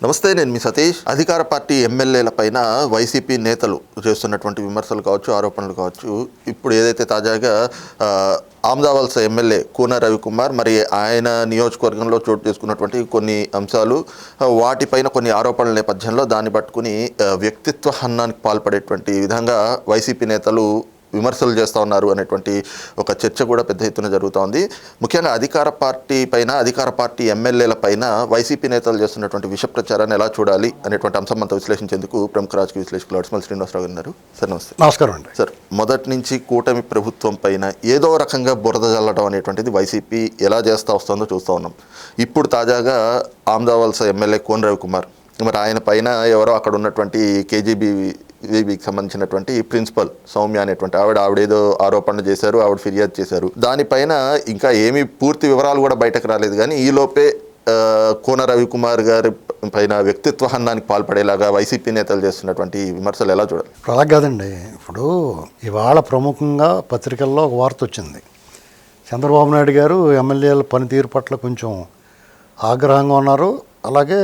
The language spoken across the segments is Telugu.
నమస్తే నేను మీ సతీష్. అధికార పార్టీ ఎమ్మెల్యేల పైన వైసీపీ నేతలు చేస్తున్నటువంటి విమర్శలు కావచ్చు ఆరోపణలు కావచ్చు ఇప్పుడు ఏదైతే తాజాగా ఆ, ఆమ్దావలస ఎమ్మెల్యే కూన రవికుమార్ మరి ఆయన నియోజకవర్గంలో చోటు చేసుకున్నటువంటి కొన్ని అంశాలు వాటిపైన కొన్ని ఆరోపణల నేపథ్యంలో దాన్ని పట్టుకుని వ్యక్తిత్వ హన్నానికి పాల్పడేటువంటి విధంగా వైసీపీ నేతలు విమర్శలు చేస్తూ ఉన్నారు అనేటువంటి ఒక చర్చ కూడా పెద్ద ఎత్తున జరుగుతోంది ముఖ్యంగా అధికార పార్టీ పైన అధికార పార్టీ ఎమ్మెల్యేల పైన వైసీపీ నేతలు చేస్తున్నటువంటి విష ప్రచారాన్ని ఎలా చూడాలి అనేటువంటి అంశం అంతా విశ్లేషించేందుకు ప్రముఖ రాజకీయ విశ్లేషకులు అడిస్మల్ శ్రీనివాసరావు గారు ఉన్నారు. సార్ నమస్తే. నమస్కారం అండి. సార్ మొదటి నుంచి కూటమి ప్రభుత్వం పైన ఏదో రకంగా బురద జల్లడం అనేటువంటిది వైసీపీ ఎలా చేస్తూ వస్తుందో చూస్తూ ఉన్నాం. ఇప్పుడు తాజాగా ఆమ్దావలస ఎమ్మెల్యే కోన్ రవికుమార్ మరి ఆయన పైన ఎవరో అక్కడ ఉన్నటువంటి కేజీబీ విబికి సంబంధించినటువంటి ప్రిన్సిపల్ సౌమ్య అనేటువంటి ఆవిడ ఆవిడేదో ఆరోపణలు చేశారు ఆవిడ ఫిర్యాదు చేశారు. దానిపైన ఇంకా ఏమీ పూర్తి వివరాలు కూడా బయటకు రాలేదు. కానీ ఈ లోపే కోన రవికుమార్ గారి పైన వ్యక్తిత్వ హన్నానికి పాల్పడేలాగా వైసీపీ నేతలు చేస్తున్నటువంటి విమర్శలు ఎలా చూడాలి? ఇప్పుడు అలా కాదండి. ఇప్పుడు ఇవాళ ప్రముఖంగా పత్రికల్లో ఒక వార్త వచ్చింది. చంద్రబాబు నాయుడు గారు ఎమ్మెల్యేల పనితీరు పట్ల కొంచెం ఆగ్రహంగా ఉన్నారు. అలాగే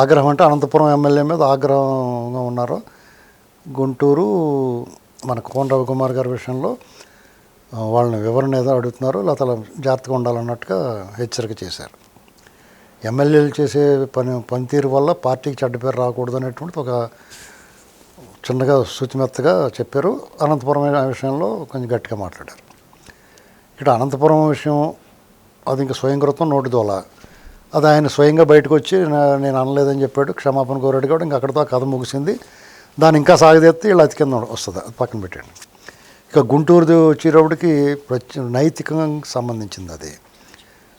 ఆగ్రహం అంటే అనంతపురం ఎమ్మెల్యే మీద ఆగ్రహంగా ఉన్నారు. గుంటూరు మన కోన రవికుమార్ గారి విషయంలో వాళ్ళని వివరణ ఏదో అడుగుతున్నారు లేకపోతే అలా జాగ్రత్తగా ఉండాలన్నట్టుగా హెచ్చరిక చేశారు. ఎమ్మెల్యేలు చేసే పని పనితీరు వల్ల పార్టీకి చెడ్డ పేరు రాకూడదు అనేటువంటిది ఒక చిన్నగా శుతిమెత్తగా చెప్పారు. అనంతపురం విషయంలో కొంచెం గట్టిగా మాట్లాడారు. ఇక్కడ అనంతపురం విషయం అది ఇంకా స్వయంకృతం నోటి దోల. అది ఆయన స్వయంగా బయటకు వచ్చి నేను అనలేదని చెప్పాడు. క్షమాపణ కోరాడు కాబట్టి ఇంకా అక్కడితో కథ ముగిసింది. దాన్ని ఇంకా సాగదెత్తి వీళ్ళు అతి కింద వస్తుంది. అది పక్కన పెట్టండి. ఇక గుంటూరుది వచ్చేటప్పటికి ప్రతి నైతికంగా సంబంధించింది అది.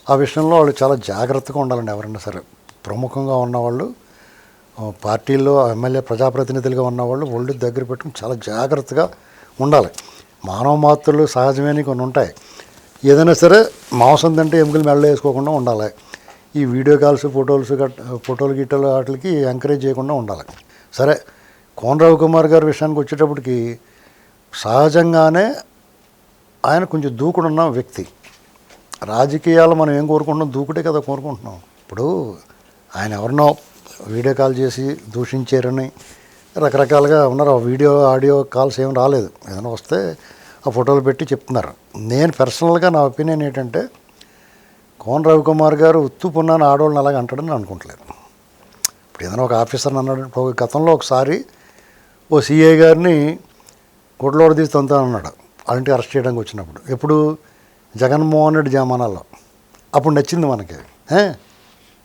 ఆ విషయంలో వాళ్ళు చాలా జాగ్రత్తగా ఉండాలండి ఎవరైనా సరే. ప్రముఖంగా ఉన్నవాళ్ళు పార్టీల్లో ఎమ్మెల్యే ప్రజాప్రతినిధులుగా ఉన్నవాళ్ళు ఒళ్ళు దగ్గర పెట్టుకుని చాలా జాగ్రత్తగా ఉండాలి. మానవ మాత్రలు సహజమైన కొన్ని ఉంటాయి. ఏదైనా సరే మాంసం తింటే ఎముకలు మెల్ల వేసుకోకుండా ఉండాలి. ఈ వీడియో కాల్స్ ఫోటోలు గట్ ఫోటోలు గిట్టలు వాటికి ఎంకరేజ్ చేయకుండా ఉండాలి. సరే కోనరావు కుమార్ గారి విషయానికి వచ్చేటప్పటికి సహజంగానే ఆయన కొంచెం దూకుడున్న వ్యక్తి. రాజకీయాలు మనం ఏం కోరుకుంటున్నాం? దూకుడే కదా కోరుకుంటున్నాం. ఇప్పుడు ఆయన ఎవరినో వీడియో కాల్ చేసి దూషించారని రకరకాలుగా ఉన్నారు. ఆ వీడియో ఆడియో కాల్స్ ఏం రాలేదు. ఏదైనా వస్తే ఆ ఫోటోలు పెట్టి చెప్తున్నారు. నేను పర్సనల్గా నా ఒపీనియన్ ఏంటంటే కోన రవికుమార్ గారు ఉత్తు పున్నాను ఆడవాళ్ళని అలాగే అంటాడని నేను అనుకుంటలేదు. ఇప్పుడు ఏదైనా ఒక ఆఫీసర్ని అన్నాడు గతంలో ఒకసారి ఓ సిఐ గారిని గుడ్లోడ తీసి తంతా అన్నాడు. అలాంటి అరెస్ట్ చేయడానికి వచ్చినప్పుడు. ఎప్పుడు? జగన్మోహన్ రెడ్డి జమానాల్లో. అప్పుడు నచ్చింది మనకి.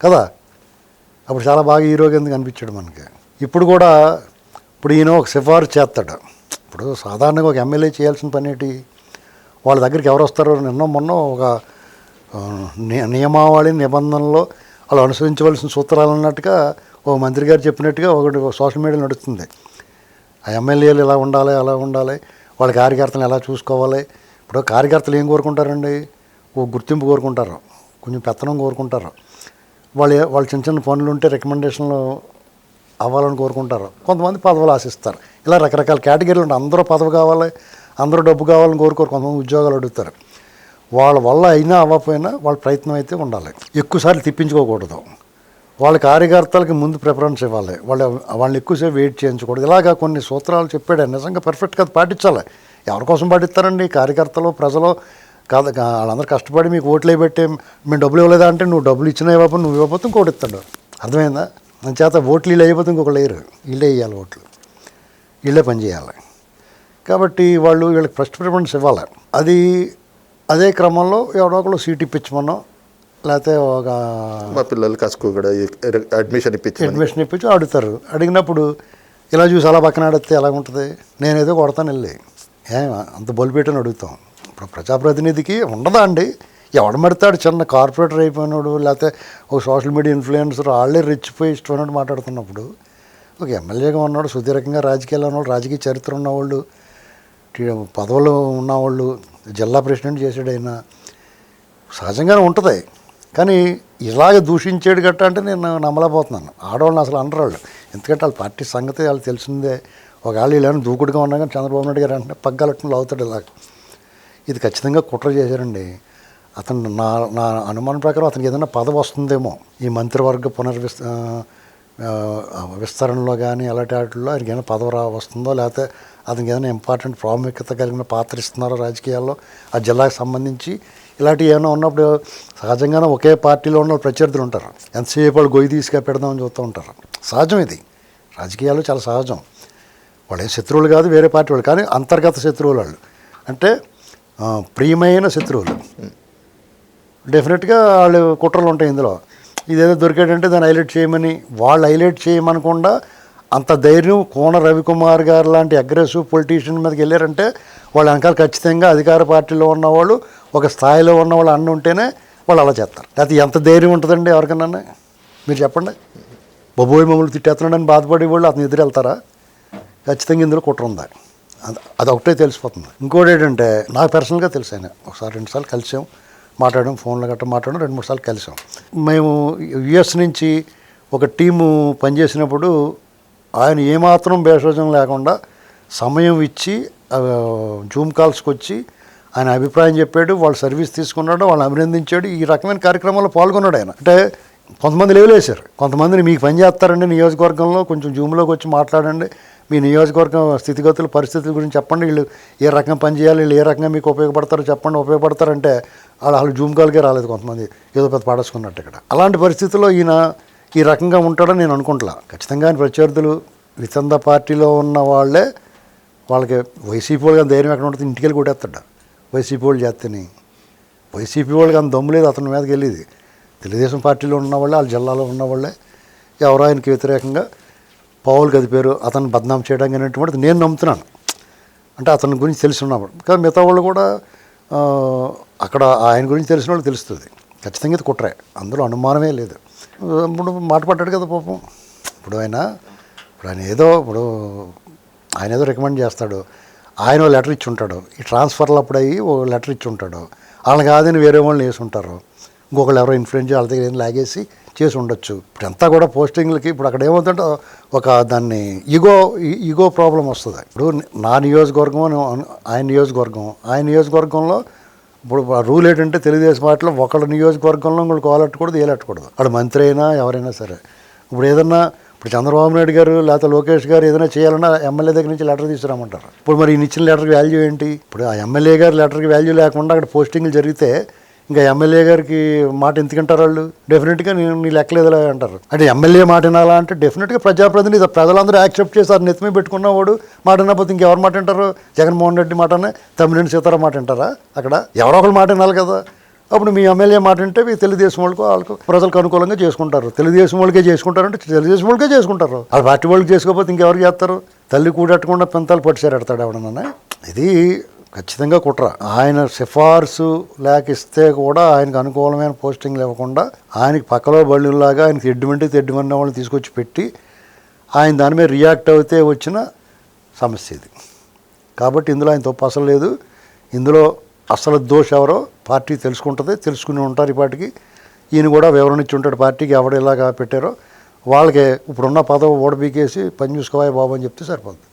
కదా? అప్పుడు చాలా బాగా హీరోగా ఎందుకు అనిపించాడు మనకి. ఇప్పుడు కూడా ఇప్పుడు ఈయన ఒక సిఫార్సు చేస్తాడు. ఇప్పుడు సాధారణంగా ఒక ఎమ్మెల్యే చేయాల్సిన పని ఏంటి? వాళ్ళ దగ్గరికి ఎవరు వస్తారో నిన్న మొన్న ఒక నియమావళి నిబంధనలో అలా అనుసరించవలసిన సూత్రాలు అన్నట్టుగా ఓ మంత్రి గారు చెప్పినట్టుగా ఒకటి సోషల్ మీడియా నడుస్తుంది. ఆ ఎమ్మెల్యేలు ఎలా ఉండాలి అలా ఉండాలి వాళ్ళ కార్యకర్తలు ఎలా చూసుకోవాలి ఇప్పుడు కార్యకర్తలు ఏం కోరుకుంటారండి? ఓ గుర్తింపు కోరుకుంటారు కొంచెం పెత్తనం కోరుకుంటారు. వాళ్ళు వాళ్ళు చిన్న చిన్న పనులు ఉంటే రికమెండేషన్లు అవ్వాలని కోరుకుంటారు. కొంతమంది పదవులు ఆశిస్తారు. ఇలా రకరకాల కేటగిరీలు ఉంటాయి అందరూ పదవి కావాలి అందరూ డబ్బు కావాలని కోరుకోరు కొంతమంది ఉద్యోగాలు అడుగుతారు. వాళ్ళ వల్ల అయినా అవ్వకపోయినా వాళ్ళ ప్రయత్నం అయితే ఉండాలి. ఎక్కువసార్లు తిప్పించుకోకూడదు. వాళ్ళ కార్యకర్తలకి ముందు ప్రిఫరెన్స్ ఇవ్వాలి. వాళ్ళ వాళ్ళని ఎక్కువసేపు వెయిట్ చేయించకూడదు. ఇలాగా కొన్ని సూత్రాలు చెప్పాడు. నిజంగా పర్ఫెక్ట్గా అది పాటించాలి. ఎవరి కోసం పాటిస్తారండి? కార్యకర్తలు ప్రజలు కాదు వాళ్ళందరూ కష్టపడి మీకు ఓట్లు పెట్టి మేము డబ్బులు ఇవ్వలేదా అంటే నువ్వు డబ్బులు ఇచ్చినా ఇవ్వకపోతే నువ్వు ఇవ్వకపోతే ఇంకోటి ఇస్తాడు. అర్థమైందా? దాని చేత ఓట్లు వీళ్ళు అయిపోతే ఇంకొకళ్ళు లేరు వీళ్ళే ఇవ్వాలి ఓట్లు. వీళ్ళే పని చేయాలి. కాబట్టి వాళ్ళు వీళ్ళకి ఫస్ట్ ప్రిఫరెన్స్ ఇవ్వాలి. అది అదే క్రమంలో ఎవడో ఒకళ్ళు సీట్ ఇప్పించమనో లేకపోతే ఒక మా పిల్లలు కసుకు కూడా అడ్మిషన్ ఇప్పించి అడ్మిషన్ ఇప్పించి అడుగుతారు. అడిగినప్పుడు ఇలా చూసి అలా పక్కన ఆడితే ఎలా ఉంటుంది? నేనేదో కొడతాను వెళ్ళి. ఏ అంత బొలిపెట్టని అడుగుతాం. ఇప్పుడు ప్రజాప్రతినిధికి ఉండదా అండి? ఎవడు మడతాడు చిన్న కార్పొరేటర్ అయిపోయినాడు లేకపోతే ఒక సోషల్ మీడియా ఇన్ఫ్లుయెన్సర్ వాళ్ళే రెచ్చిపోయి ఇష్టమైనట్టు మాట్లాడుతున్నప్పుడు ఒక ఎమ్మెల్యేగా ఉన్నాడు సుదీర్ఘంగా రాజకీయాల్లో ఉన్నవాళ్ళు రాజకీయ చరిత్ర ఉన్నవాళ్ళు పదవులు ఉన్నవాళ్ళు జిల్లా ప్రెసిడెంట్ చేసాడు అయినా సహజంగానే ఉంటుంది. కానీ ఇలాగ దూషించాడు గట్ట అంటే నేను నమ్మలేకపోతున్నాను. ఆడవాళ్ళని అసలు అంటారు వాళ్ళు. ఎందుకంటే వాళ్ళ పార్టీ సంగతి వాళ్ళు తెలిసిందే. ఒకవేళ ఇలానే దూకుడుగా ఉన్నా కానీ చంద్రబాబు నాయుడు గారు అంటే పగ్గాలట్టును అవుతాడు ఇలాగ. ఇది ఖచ్చితంగా కుట్ర చేశారండి. అతను నా నా అనుమానం ప్రకారం అతనికి ఏదైనా పదవి వస్తుందేమో. ఈ మంత్రివర్గ పునర్విస్ విస్తరణలో కానీ అలాంటి వాటిల్లో ఆయనకి ఏమైనా పదవి రా వస్తుందో లేకపోతే అతనికి ఏదైనా ఇంపార్టెంట్ ప్రాముఖ్యత కలిగిన పాత్ర ఇస్తున్నారో రాజకీయాల్లో? ఆ జిల్లాకు సంబంధించి ఇలాంటివి ఏమైనా ఉన్నప్పుడు సహజంగానే ఒకే పార్టీలో ఉన్న ప్రత్యర్థులు ఉంటారు. ఎంతసేపు వాళ్ళు గొయ్యి తీసుకు పెడదామని చూస్తూ ఉంటారు. సహజం ఇది. రాజకీయాలు చాలా సహజం. వాళ్ళు ఏం శత్రువులు కాదు వేరే పార్టీ వాళ్ళు. కానీ అంతర్గత శత్రువులు వాళ్ళు. అంటే ప్రియమైన శత్రువులు. డెఫినెట్గా వాళ్ళు కుట్రలు ఉంటాయి ఇందులో. ఇదేదో దొరికాడంటే దాన్ని హైలైట్ చేయమని వాళ్ళు హైలైట్ చేయమనకుండా అంత ధైర్యం కోన రవికుమార్ గారు లాంటి అగ్రెసివ్ పొలిటీషియన్ మీదకి వెళ్ళారంటే వాళ్ళ వెనకాల ఖచ్చితంగా అధికార పార్టీలో ఉన్నవాళ్ళు ఒక స్థాయిలో ఉన్న వాళ్ళు అన్న ఉంటేనే వాళ్ళు అలా చేస్తారు. లేకపోతే ఎంత ధైర్యం ఉంటుందండి ఎవరికన్నా? మీరు చెప్పండి. బొబ్బోయి మమ్మల్ని తిట్టేస్తున్నాడని బాధపడే వాళ్ళు అతను ఎదురు వెళ్తారా? ఖచ్చితంగా ఇందులో కుట్ర ఉందా? అది ఒకటే తెలిసిపోతుంది. ఇంకోటి ఏంటంటే నాకు పర్సనల్గా తెలుసు ఆయన. ఒకసారి రెండుసార్లు కలిసాం. మాట్లాడడం ఫోన్లో గట్రా మాట్లాడడం రెండు మూడు సార్లు కలిసాం. మేము యుఎస్ నుంచి ఒక టీము పనిచేసినప్పుడు ఆయన ఏమాత్రం భేషజం లేకుండా సమయం ఇచ్చి జూమ్ కాల్స్కి వచ్చి ఆయన అభిప్రాయం చెప్పాడు వాళ్ళు సర్వీస్ తీసుకున్నాడు వాళ్ళని అభినందించాడు. ఈ రకమైన కార్యక్రమాల్లో పాల్గొన్నాడు ఆయన. అంటే కొంతమంది లేవలేశారు కొంతమందిని మీకు పని చేస్తారండి నియోజకవర్గంలో. కొంచెం జూమ్లోకి వచ్చి మాట్లాడండి. మీ నియోజకవర్గం స్థితిగతుల పరిస్థితుల గురించి చెప్పండి. వీళ్ళు ఏ రకంగా పని చేయాలి వీళ్ళు ఏ రకంగా మీకు ఉపయోగపడతారో చెప్పండి. ఉపయోగపడతారంటే వాళ్ళు వాళ్ళు జూమ్ కాల్కే రాలేదు కొంతమంది. ఏదో పెద్ద పాడేసుకున్నట్టు ఇక్కడ. అలాంటి పరిస్థితుల్లో ఈయన ఈ రకంగా ఉంటాడని నేను అనుకుంటా ఖచ్చితంగా ప్రత్యర్థులు వితంద పార్టీలో ఉన్న వాళ్ళే వాళ్ళకి వైసీపీ వాళ్ళకి ధైర్యం ఎక్కడ ఉంటుంది ఇంటికి వెళ్ళి కొట్టేస్తాడు. వైసీపీ వాళ్ళు చేస్తేనే. వైసీపీ వాళ్ళకి అంత దమ్ము లేదు అతని మీదకి వెళ్ళేది. తెలుగుదేశం పార్టీలో ఉన్న వాళ్ళే వాళ్ళ జిల్లాలో ఉన్న వాళ్ళే. ఎవరో ఆయనకి వ్యతిరేకంగా పావులు కదిపారు అతను బద్నాం చేయడం అనేటువంటిది నేను నమ్ముతున్నాను. అంటే అతని గురించి తెలిసి ఉన్నప్పుడు కానీ మిగతా వాళ్ళు కూడా అక్కడ ఆయన గురించి తెలిసిన వాళ్ళు తెలుస్తుంది. ఖచ్చితంగా ఇది కుట్రే. అందులో అనుమానమే లేదు. ఇప్పుడు మాట పడ్డాడు కదా పాపం. ఇప్పుడు ఆయన ఇప్పుడు ఆయన ఏదో ఇప్పుడు ఆయన ఏదో రికమెండ్ చేస్తాడు. ఆయన ఓ లెటర్ ఇచ్చి ఉంటాడు ఈ ట్రాన్స్ఫర్లు అప్పుడు అయ్యి ఓ లెటర్ ఇచ్చి ఉంటాడు వాళ్ళని కాదని వేరే వాళ్ళని వేసి ఉంటారు ఇంకొకళ్ళు ఎవరో ఇన్ఫ్లుయెన్స్ వాళ్ళ దగ్గర ఏం లాగేసి చేసి ఉండొచ్చు. ఇప్పుడు అంతా కూడా పోస్టింగ్లకి ఇప్పుడు అక్కడ ఏమవుతుందంటే ఒక దాన్ని ఈగో ఈగో ప్రాబ్లం వస్తుంది. ఇప్పుడు నా నియోజకవర్గం అని ఆయన నియోజకవర్గం ఆయన నియోజకవర్గంలో ఇప్పుడు రూల్ ఏంటంటే తెలుగుదేశం పార్టీలో ఒకళ్ళ నియోజకవర్గంలో ఇంకొకటి కోలట్టకూడదు ఏలట్టకూడదు వాడు మంత్రి అయినా ఎవరైనా సరే. ఇప్పుడు ఏదన్నా ఇప్పుడు చంద్రబాబు నాయుడు గారు లేకపోతే లోకేష్ గారు ఏదైనా చేయాలన్నా ఎమ్మెల్యే దగ్గర నుంచి లెటర్ తీసుకురామంటారు ఇప్పుడు మరి ఈయన ఇచ్చిన లెటర్కి వాల్యూ ఏంటి? ఇప్పుడు ఆ ఎమ్మెల్యే గారి లెటర్కి వాల్యూ లేకుండా అక్కడ పోస్టింగ్లు జరిగితే ఇంకా ఎమ్మెల్యే గారికి మాట ఎందుకంటారు వాళ్ళు? డెఫినెట్గా నేను నీ లెక్కలేదులే అంటారు. అంటే ఎమ్మెల్యే మాట వినాలా అంటే డెఫినెట్గా ప్రజాప్రతినిధి ప్రజలందరూ యాక్సెప్ట్ చేశారు. నెత్తిమీ పెట్టుకున్నవాడు మాట వినకపోతే ఇంకెవరు మాట వింటారు? జగన్మోహన్ రెడ్డి మాటనే తమ్మినేని సీతారాం మాట వింటారా? అక్కడ ఎవరో ఒకరు మాట వినాలి కదా. అప్పుడు మీ ఎమ్మెల్యే మాట వింటే మీ తెలుగుదేశం వాళ్ళకు వాళ్ళకు ప్రజలకు అనుకూలంగా చేసుకుంటారు. తెలుగుదేశం వాళ్ళకే చేసుకుంటారంటే తెలుగుదేశం వాళ్ళకే చేసుకుంటారు. వాళ్ళ పార్టీ వాళ్ళకి చేసుకోకపోతే ఇంకెవరు చేస్తారు? తల్లి కూడట్టకుండా పెంతాలు పట్టిసారు ఎడతాడు ఎవడన్నా ఇది ఖచ్చితంగా కుట్ర. ఆయన సిఫార్సు లేక ఇస్తే కూడా ఆయనకు అనుకూలమైన పోస్టింగ్లు ఇవ్వకుండా ఆయనకి పక్కలో బళ్ళులాగా ఆయనకి ఎడ్డుమంటే తెడ్డుమన్న వాళ్ళని తీసుకొచ్చి పెట్టి ఆయన దాని మీద రియాక్ట్ అవుతే వచ్చిన సమస్య ఇది. కాబట్టి ఇందులో ఆయన తప్పు అసలు లేదు. ఇందులో అసలు దోష ఎవరో పార్టీ తెలుసుకుంటుంది తెలుసుకుని ఉంటారు ఇప్పటికి. ఈయన కూడా వివరణ ఇచ్చి ఉంటాడు పార్టీకి ఎవడు ఇలాగా పెట్టారో. వాళ్ళకి ఇప్పుడున్న పదవి ఓడబీకేసి పని చూసుకోవాలి బాబు అని చెప్తే సరిపోతుంది